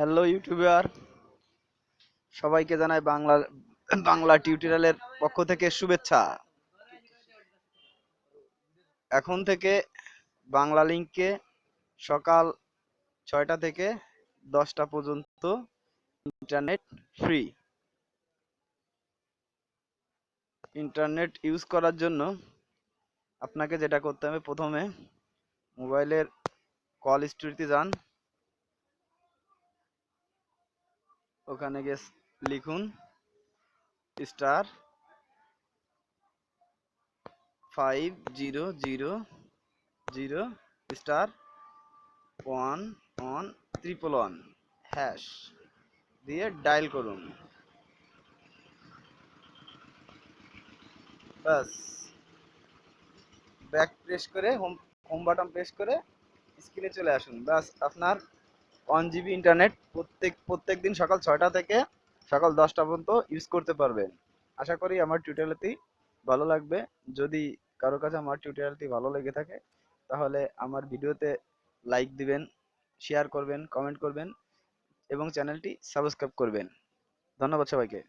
Hello YouTuber সবাইকে জানাই বাংলা বাংলা টিউটোরিয়ালের পক্ষ থেকে শুভেচ্ছা। এখন থেকে বাংলা লিঙ্কে সকাল ছয়টা থেকে দশটা পর্যন্ত ইন্টারনেট ফ্রি। ইন্টারনেট ইউজ করার জন্য আপনাকে যেটা করতে হবে প্রথমে মোবাইলের কল হিস্ট্রিতে যান। ওখানে গিয়ে লিখুন, star, five zero zero zero, star, one one, triple one, hash, দিয়ে ডায়াল করুন। ব্যাস। ব্যাক প্রেস করে, হোম হোম বাটন প্রেস করে, স্ক্রিনে চলে আসুন। ব্যাস, আপনার ওয়ান জিবি ইন্টারনেট প্রত্যেক প্রত্যেক দিন সকাল ছয়টা থেকে সকাল দশটা পর্যন্ত ইউজ করতে পারবেন। আশা করি আমার টিউটোরিয়ালটি ভালো লাগবে। যদি কারও কাছে আমার টিউটোরিয়ালটি ভালো লেগে থাকে, তাহলে আমার ভিডিওতে লাইক দিবেন শেয়ার করবেন কমেন্ট করবেন এবং চ্যানেলটি সাবস্ক্রাইব করবেন। ধন্যবাদ সবাইকে।